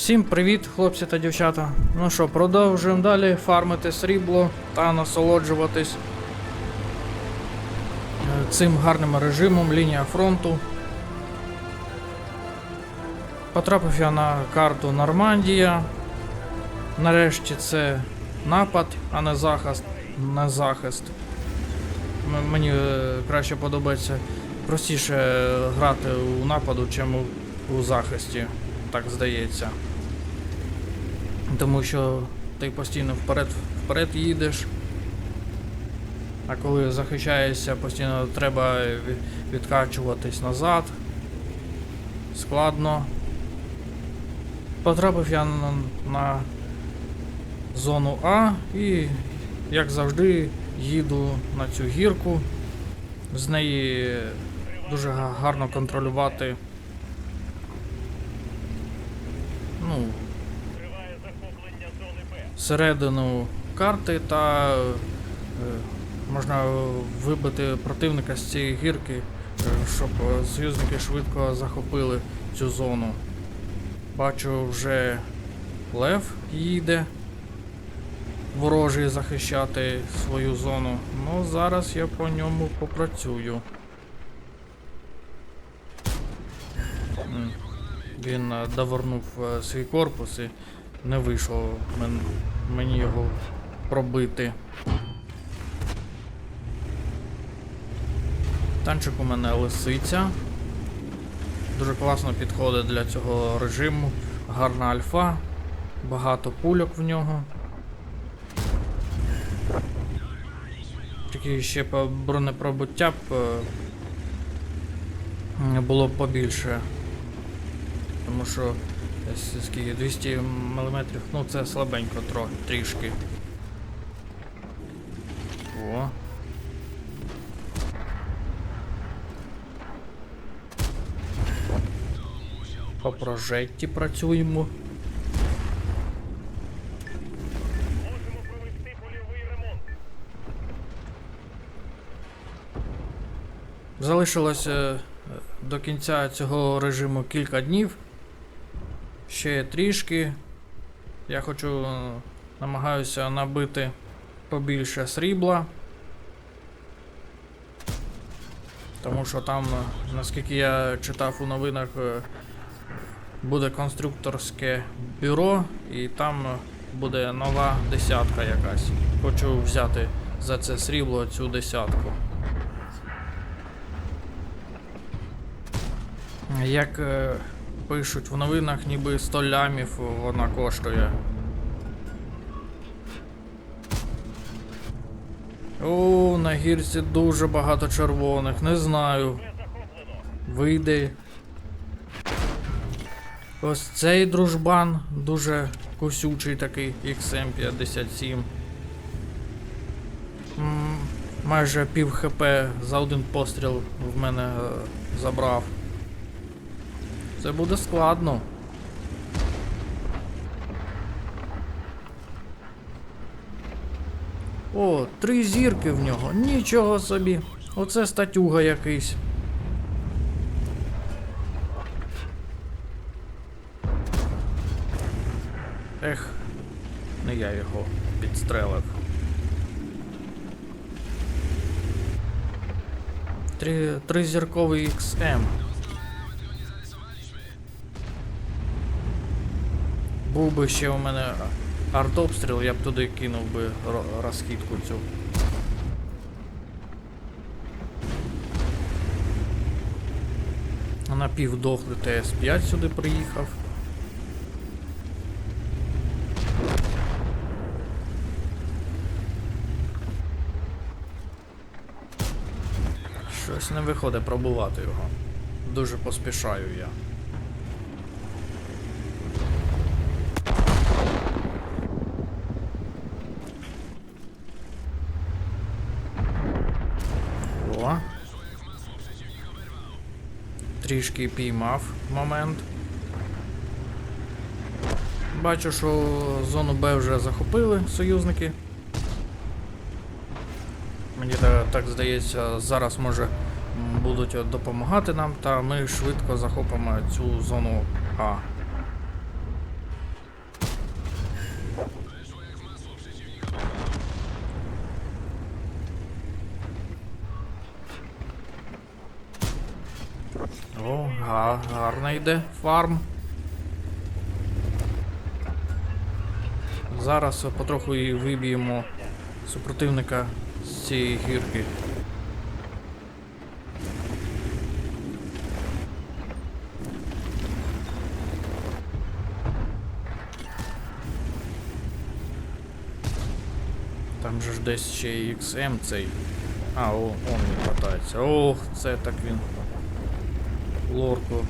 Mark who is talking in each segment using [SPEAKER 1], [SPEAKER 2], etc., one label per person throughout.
[SPEAKER 1] Всім привіт, хлопці та дівчата. Ну що, продовжуємо далі фармити срібло та насолоджуватись е, цим гарним режимом лінія фронту. Потрапив я на карту Нормандія. Нарешті це напад, а не захист. Не захист. Мені е, краще подобається простіше грати у нападу, чим у захисті, так здається. Тому що ти постійно вперед, вперед їдеш. А коли захищаєшся, постійно треба відкачуватись назад. Складно. Потрапив я на, на зону А і, як завжди, їду на цю гірку. З неї дуже гарно контролювати. Ну, середину карти та е, можна вибити противника з цієї гірки, е, щоб союзники швидко захопили цю зону. Бачу, вже лев їде ворожий захищати свою зону. Ну, зараз я по ньому попрацюю. Він е, довернув свій корпус і не вийшло мен- мені його пробити. Танчик у мене лисиця. Дуже класно підходить для цього режиму. Гарна альфа, багато пульок в нього. Тільки ще по бронепробуття б е, було побільше. Тому що десь скільки 200 мм, ну це слабенько тро, трішки. О. По прожекті працюємо. Залишилось е, до кінця цього режиму кілька днів. Ще трішки. Я хочу, намагаюся набити побільше срібла. Тому що там, наскільки я читав у новинах, е, буде конструкторське бюро, і там е, буде нова десятка якась. Хочу взяти за це срібло цю десятку. Як е, пишуть в новинах, ніби 100 лямів вона коштує. О, на гірці дуже багато червоних, не знаю. Вийде. Ось цей дружбан дуже косючий такий XM57. М, Майже пів хп за один постріл в мене е, забрав. Це буде складно. О, три зірки в нього. Нічого собі. Оце статюга якийсь. Ех, не я його підстрелив. Три, тризірковий XM. Був би ще у мене артобстріл, я б туди кинув би розхідку цю. Напівдохлий ТС-5 сюди приїхав. Щось не виходить пробувати його. Дуже поспішаю я. Трішки піймав момент. Бачу, що зону Б вже захопили союзники. Мені та- так здається, зараз може будуть допомагати нам, та ми швидко захопимо цю зону А. Йде фарм. Зараз потроху і виб'ємо супротивника з цієї гірки. Там же ж десь ще і XM цей. А, о, он він катається. Ох, це так він. Лорку.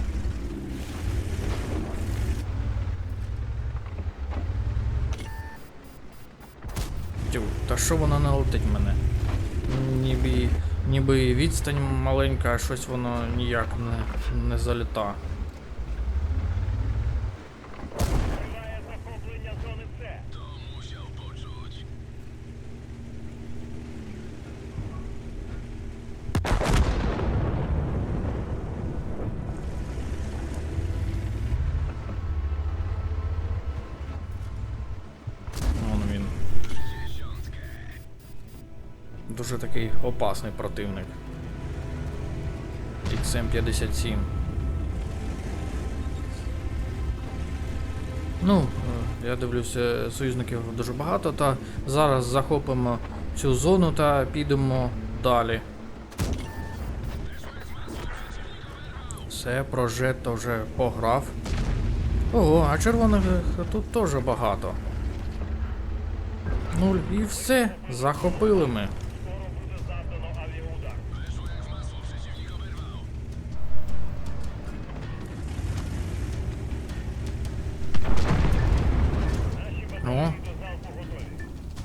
[SPEAKER 1] Тю, та що вона не летить мене? Ніби, ніби відстань маленька, а щось воно ніяк не, не заліта. Дуже такий опасний противник. XM57. Ну, е, я дивлюся, союзників дуже багато, та зараз захопимо цю зону та підемо далі. Все, прожето вже пограв. Ого, а червоних тут теж багато. Нуль і все, захопили ми.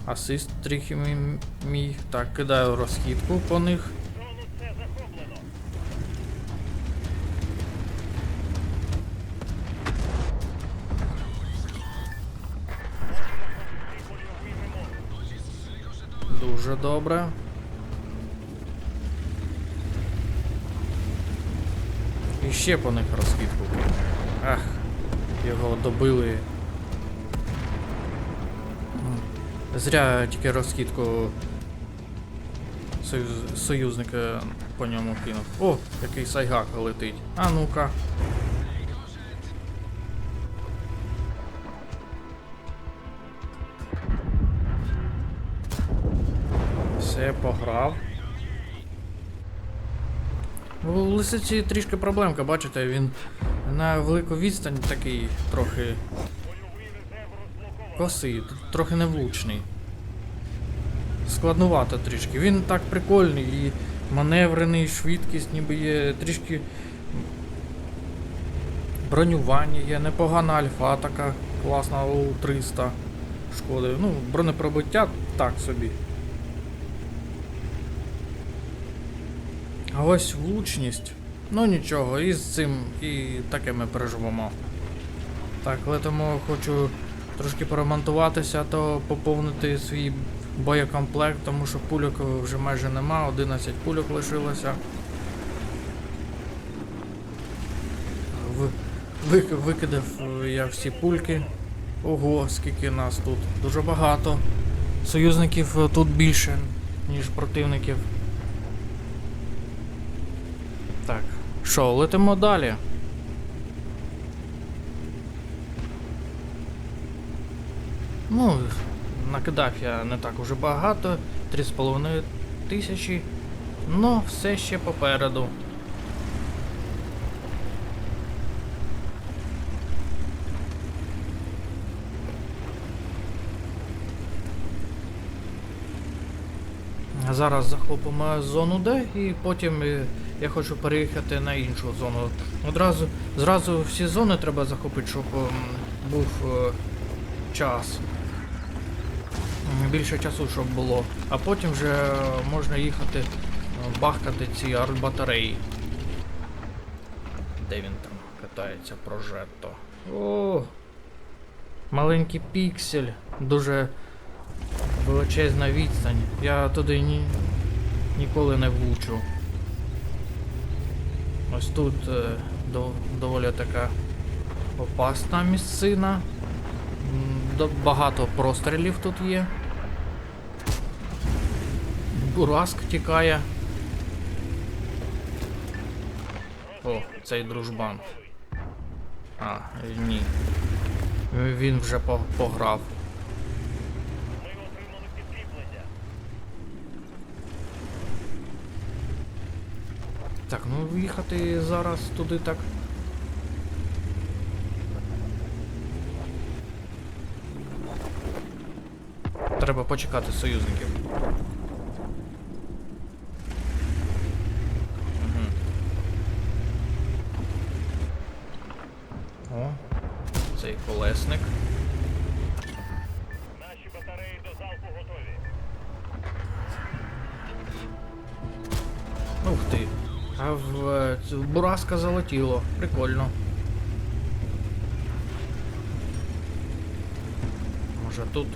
[SPEAKER 1] Асист трохи мій. Так, кидаю розхідку по них. Дуже добре. І ще по них розхідку. Ах, його добили. Зря тільки розхідку союз... союзника по ньому кинув. О, який сайгак летить. А ну-ка. Все, пограв. У лисиці трішки проблемка, бачите, він на велику відстань такий трохи. Косий, трохи невлучний. Складнувато трішки. Він так прикольний і маневрений, швидкість ніби є, трішки бронювання є, непогана альфа така, класна у 300 шкоди. Ну, бронепробиття так собі. А ось влучність. Ну нічого, і з цим і таке ми переживемо. Так, летимо, хочу трошки поремонтуватися, то поповнити свій боєкомплект, тому що пульок вже майже нема, 11 пульок лишилося. Викидав я всі пульки. Ого, скільки нас тут. Дуже багато. Союзників тут більше, ніж противників. Так, що, летимо далі. Ну, накидав я не так уже багато, 3,5 тисячі, но все ще попереду. Зараз захопимо зону Д і потім е, я хочу переїхати на іншу зону. Одразу зразу всі зони треба захопити, щоб був е, час. Більше часу, щоб було. А потім вже можна їхати е, бахкати ці артбатареї. Де він там катається прожетто? О! Маленький піксель. Дуже величезна відстань. Я туди ні, ніколи не влучу. Ось тут е, до, доволі така опасна місцина. Багато прострілів тут є. Бураск тікає. О, цей дружбан. А, ні. Він вже по- пограв. Так, ну їхати зараз туди так. Треба почекати союзників. Мгм. О, цей колесник.
[SPEAKER 2] Наші батареї до залпу готові.
[SPEAKER 1] Ух ти. А в е, бураска залетіло. Прикольно. Може тут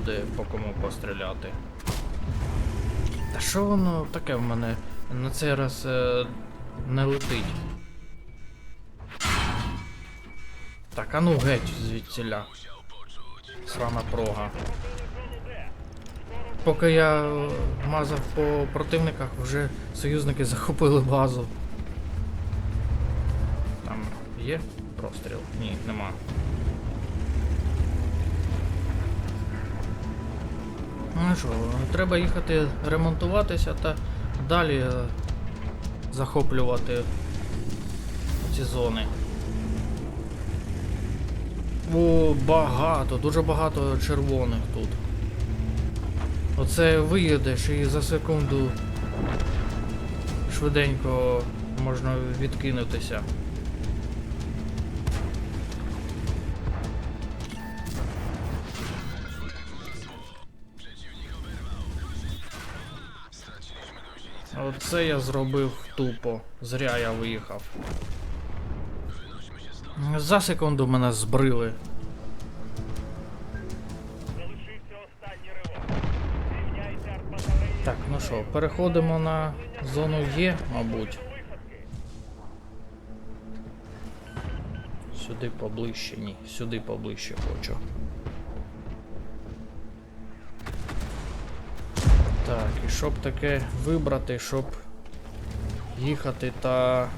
[SPEAKER 1] буде по кому постріляти. Та що воно таке в мене на цей раз е, не летить? Так, а ну геть звідсіля. Срана прога. Поки я е, мазав по противниках, вже союзники захопили базу. Там є простріл? Ні, нема. Ну що, треба їхати ремонтуватися та далі е, захоплювати ці зони. О, багато, дуже багато червоних тут. Оце виїдеш і за секунду швиденько можна відкинутися. Оце я зробив тупо. Зря я виїхав. За секунду мене збрили. Так, ну що, переходимо на зону Є, мабуть. Сюди поближче, ні, сюди поближче хочу. Щоб таке вибрати, щоб їхати та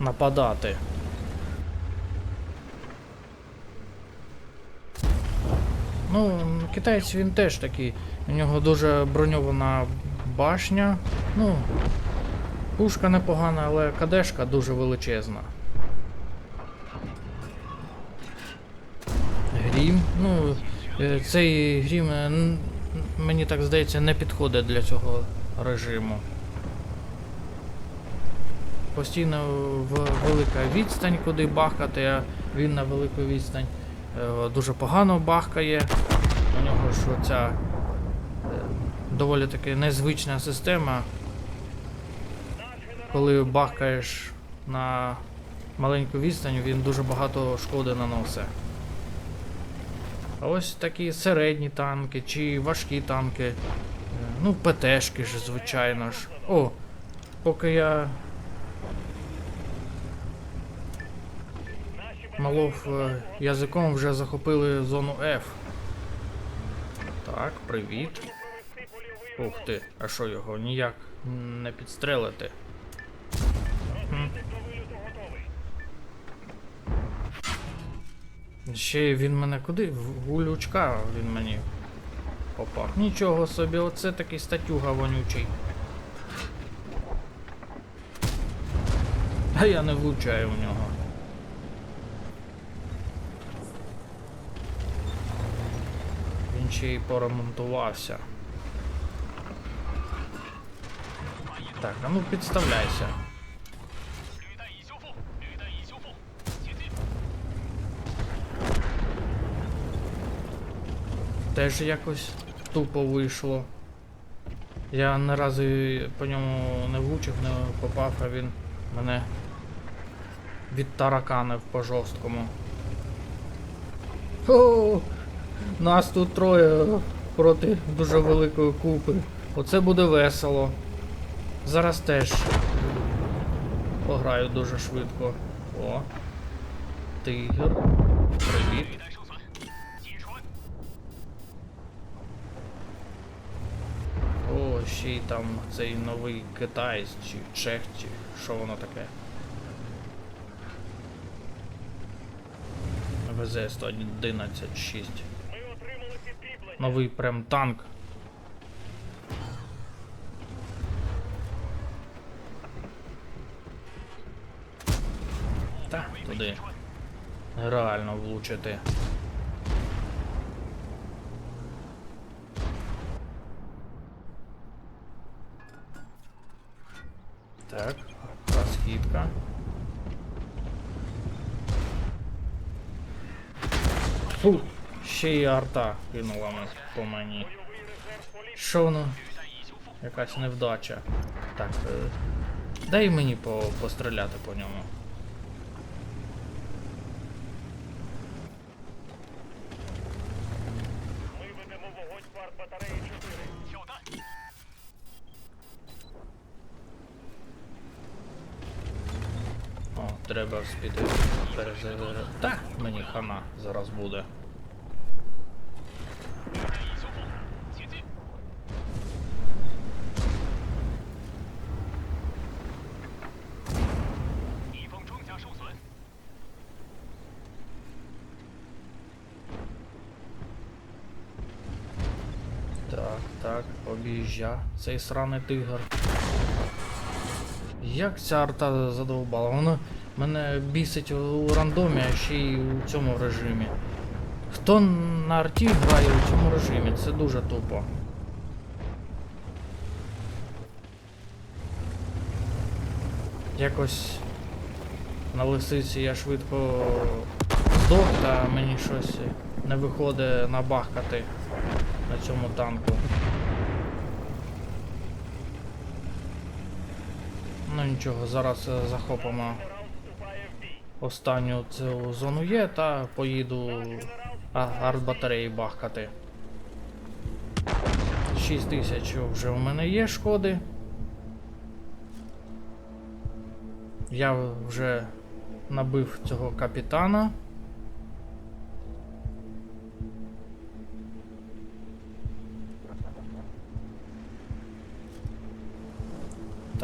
[SPEAKER 1] нападати. Ну, китаєць він теж такий. У нього дуже броньована башня. Ну, пушка непогана, але кадешка дуже величезна. Грім. Ну, е, цей грім, е, мені так здається, не підходить для цього режиму. Постійно велика відстань, куди бахкати, а він на велику відстань е, дуже погано бахкає. У нього ж оця е, доволі таки незвична система. Коли бахкаєш на маленьку відстань, він дуже багато шкоди наносить. А ось такі середні танки чи важкі танки. е, Ну, ПТшки ж, звичайно ж. О, поки я малов е, язиком вже захопили зону F. Так, привіт. Ух ти, а що його ніяк не підстрелити?
[SPEAKER 2] розвідник
[SPEAKER 1] Ще він мене куди? В у лючка він мені попав. Нічого собі, оце такий статюга вонючий. А я не влучаю в нього. Він ще й поремонтувався. Так, а ну підставляйся. Теж якось тупо вийшло. Я ні разу по ньому не влучив, не попав, а він мене відтараканив по жорсткому. О, нас тут троє проти дуже великої купи. Оце буде весело. Зараз теж пограю дуже швидко. О. Тигр. Привіт. О, ще й там цей новий китаєць чи чех, чи що воно таке. ВЗ-111-6.
[SPEAKER 2] Ми отримали підкріплення.
[SPEAKER 1] Новий прям танк. Та, туди. Реально влучити. Ще й арта кинула по мені. Що воно? Якась невдача. Так. Е... Дай мені по... постріляти по ньому.
[SPEAKER 2] Ми ведемо вогонь по артбатареї 4.
[SPEAKER 1] О, треба вспіти перезавірити. Та, мені хана зараз буде. Так, так, об'їжджа цей сраний тигр. Як ця арта задовбала? Вона мене бісить у рандомі, а ще й у цьому режимі. Хто на арті грає у цьому режимі? Це дуже тупо. Якось на лисиці я швидко здох, та мені щось не виходить набахкати на цьому танку. Ну нічого, зараз е, захопимо останню цю зону є та поїду а, артбатареї бахкати. 6 тисяч вже в мене є шкоди. Я вже набив цього капітана.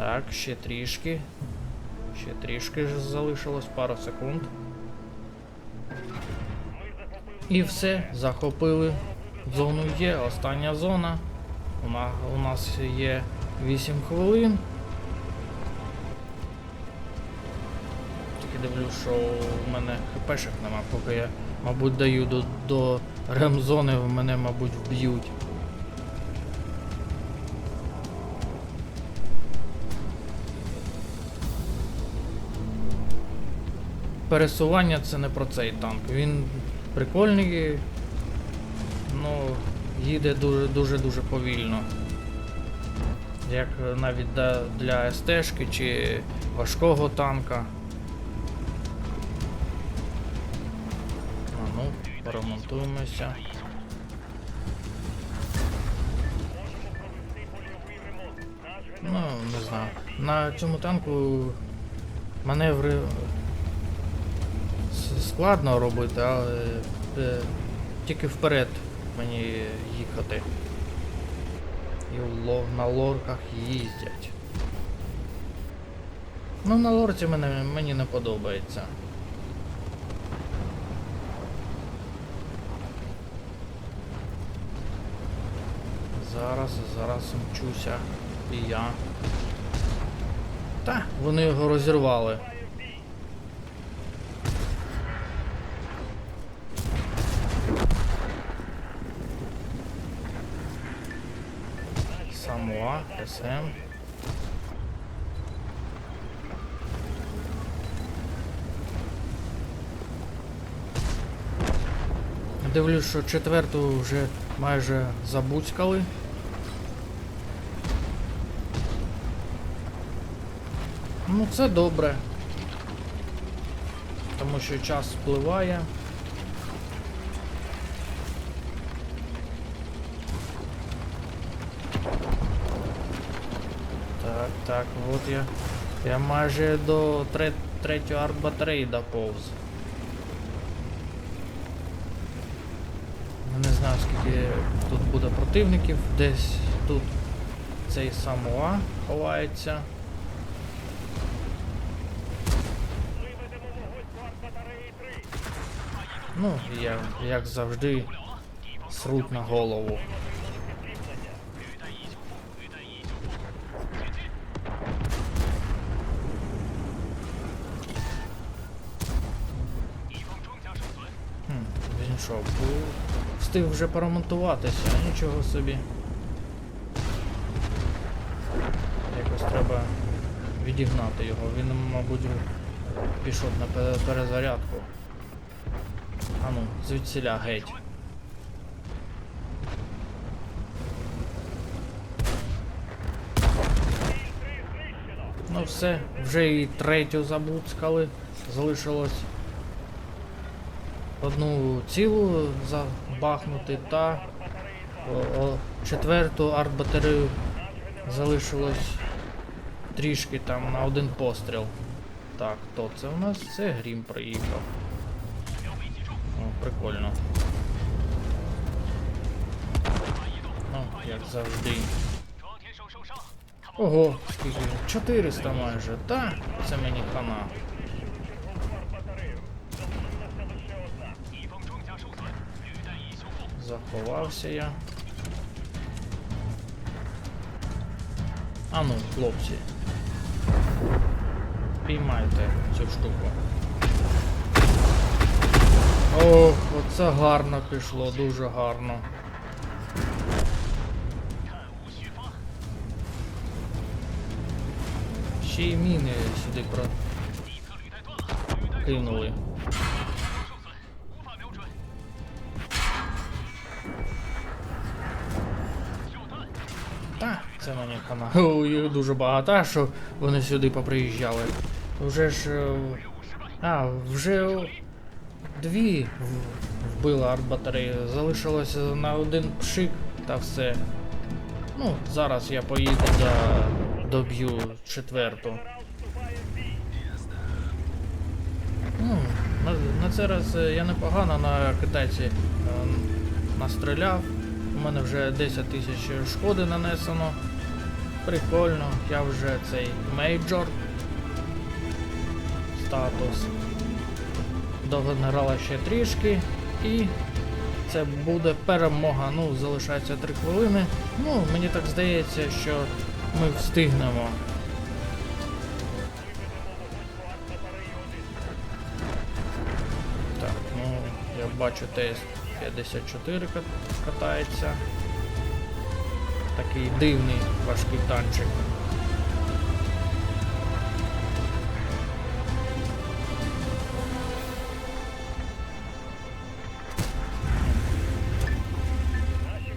[SPEAKER 1] Так, ще трішки. Ще трішки ж залишилось пару секунд. І все, захопили зону Є, остання зона. У нас, є 8 хвилин. Тільки дивлюсь, що у мене хпшек нема, поки я, мабуть, даю до, до ремзони, мене, мабуть, вб'ють. Пересування це не про цей танк. Він прикольний, ну їде дуже дуже дуже повільно. Як навіть для, СТ-шки чи важкого танка. А ну, поремонтуємося. Ну, не знаю. На цьому танку маневри с- складно робити, але е, тільки вперед мені їхати. І на лорках їздять. Ну, на лорці мене, мені не подобається. Зараз, зараз мчуся і я. Та, вони його розірвали. Самуа, СМ. Дивлюсь, що четверту вже майже забуцькали. Ну це добре. Тому що час спливає. Так, от я. Я майже до тре- третьої арт-батареї доповз. Ну, Не знаю скільки тут буде противників, десь тут цей Самуа ховається.
[SPEAKER 2] Ми ведемо вогонь по 3.
[SPEAKER 1] Ну, як, як завжди, сруть на голову. Хм, він що, бу- встиг вже поремонтуватися, нічого собі. Якось треба відігнати його. Він, мабуть, пішов на перезарядку. А ну, звідсіля геть. Ну все, вже і третю забуцкали. Залишилось одну цілу забахнути та о, о, четверту артбатарею залишилось трішки там на один постріл. Так, то це у нас? Це грім приїхав. О, Прикольно. Ну, як завжди. Ого, скільки 400 майже, та це мені хана. Ховався я. А ну, хлопці. Піймайте цю штуку. Ох, оце гарно пішло, дуже гарно. Ще й міни сюди
[SPEAKER 2] про...
[SPEAKER 1] кинули. це мені канал. Їх дуже багато, що вони сюди поприїжджали. Вже ж. Е, а, вже дві вбила артбатареї. Залишилося на один пшик та все. Ну, зараз я поїду до доб'ю четверту. Ну, на, на цей раз е, я непогано на китайці е, настріляв. У мене вже 10 тисяч шкоди нанесено. Прикольно, я вже цей мейджор. Статус. До генерала ще трішки. І це буде перемога. Ну, залишається 3 хвилини. Ну, мені так здається, що ми встигнемо. Так, ну я бачу ТС-54 катається. Такий дивний важкий танчик.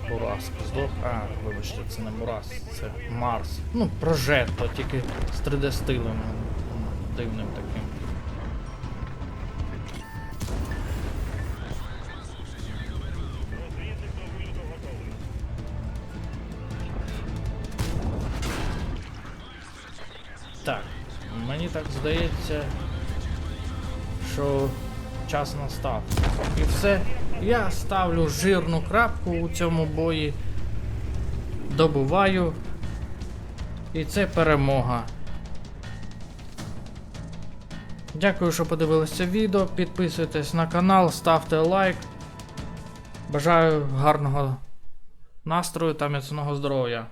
[SPEAKER 1] Бурас здох. А, вибачте, це не Бурас, це Марс. Ну, прожетто, тільки з 3D стилем дивним таким. Здається, що час настав. І все. Я ставлю жирну крапку у цьому бої. Добуваю. І це перемога. Дякую, що подивилися відео. Підписуйтесь на канал, ставте лайк. Бажаю гарного настрою та міцного здоров'я.